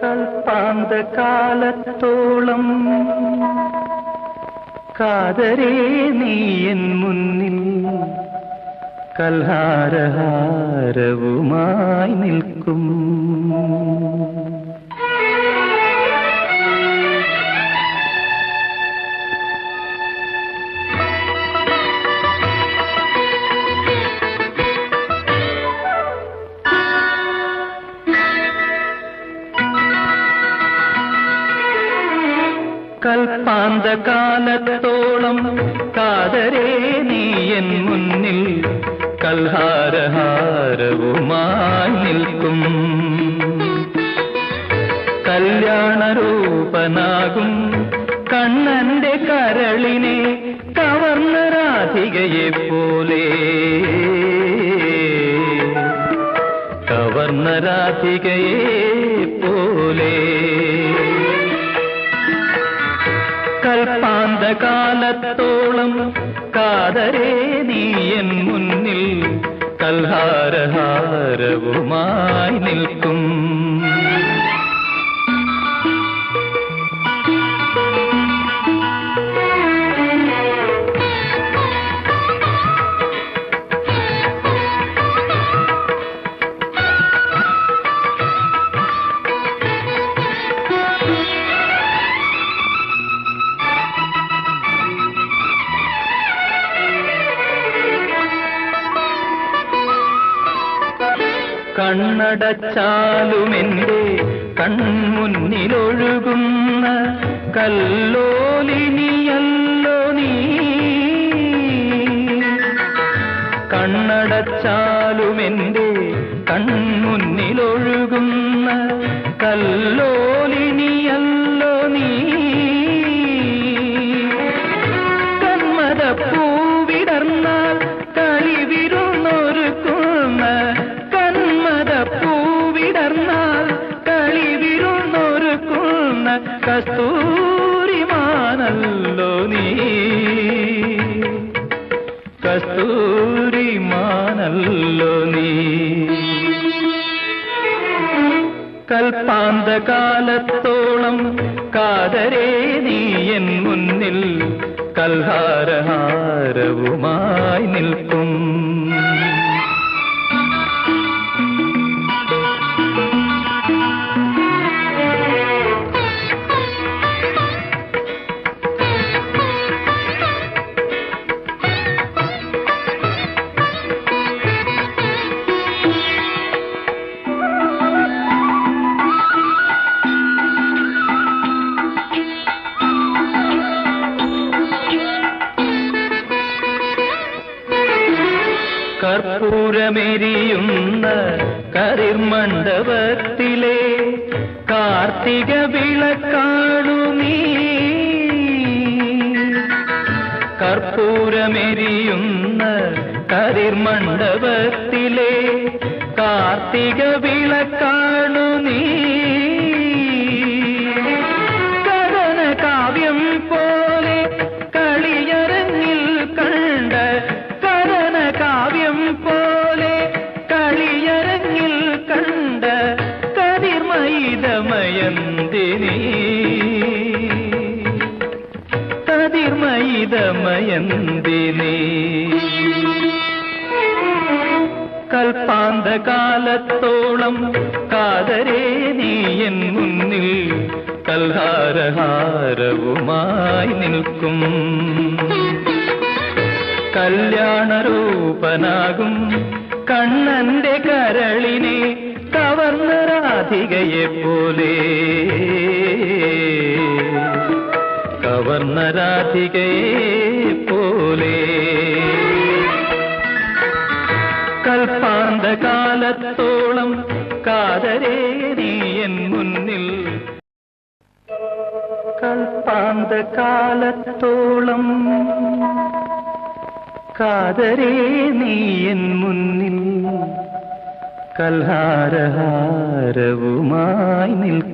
കൽപ്പാന്ത കാലത്തോളം കാതരേ നീ എൻ മുന്നിൽ കൽഹാരഹാരവുമായി നിൽക്കും. കൽപ്പാന്ത കാലത്തോളം കാതരേ നീ എൻ മുന്നിൽ കൽഹാരഹാരവുമായി നിൽക്കും. കല്യാണരൂപനാകും കണ്ണന്റെ കരളിനെ കവർന്ന രാധികയെ പോലെ കവർന്ന രാധികയെ പോലെ കൽപ്പാന്ത കാലത്തോളം കാതരേ എൻ മുന്നിൽ കൽഹാരഹാരവുമായി നിൽക്കും. കണ്ണടച്ചാലുമെന്റെ കൺമുന്നിലൊഴുകുന്ന കല്ലോലിനിയല്ലോ നീ. കണ്ണടച്ചാലും കണ്ണടച്ചാലുമെന്റെ കൺമുന്നിലൊഴുകുന്ന കല്ലോലിനിയല്ലോ കസ്തൂരിമാനല്ലോ നീ. കസ്തൂരിമാനല്ലോ നീ. കൽപ്പാന്ത കാലത്തോളം കാതരേ നീ എൻ മുന്നിൽ കൽഹാരഹാരവുമായി നിൽക്കും. കർപ്പൂരമെരിയുന്ന കരിർമണ്ഡപത്തിലെ കാർത്തിക വിളക്കാണു നീ കർപ്പൂരമെരിയുന്ന കരിർമണ്ഡപത്തിലെ കാർത്തിക വിളക്കാണു കതിർമയിതമയന്തിനി കൽപ്പാന്ത കാലത്തോളം കാതരേ നീ എൻ മുന്നിൽ കൽഹാരഹാരവുമായി നിൽക്കും. കല്യാണരൂപനാകും കണ്ണന്റെ കരളിനെ കവർന്ന രാധികയെ പോലെ. കവർന്ന രാധികയെ പോലെ. കൽപ്പാന്ത കാലത്തോളം കാതരേ എൻ മുന്നിൽ. കൽപ്പാന്ത കാലത്തോളം കാതരേ നീ എൻ മുന്നിൽ. കൽഹാരഹാരവുമായി നിൽക്കും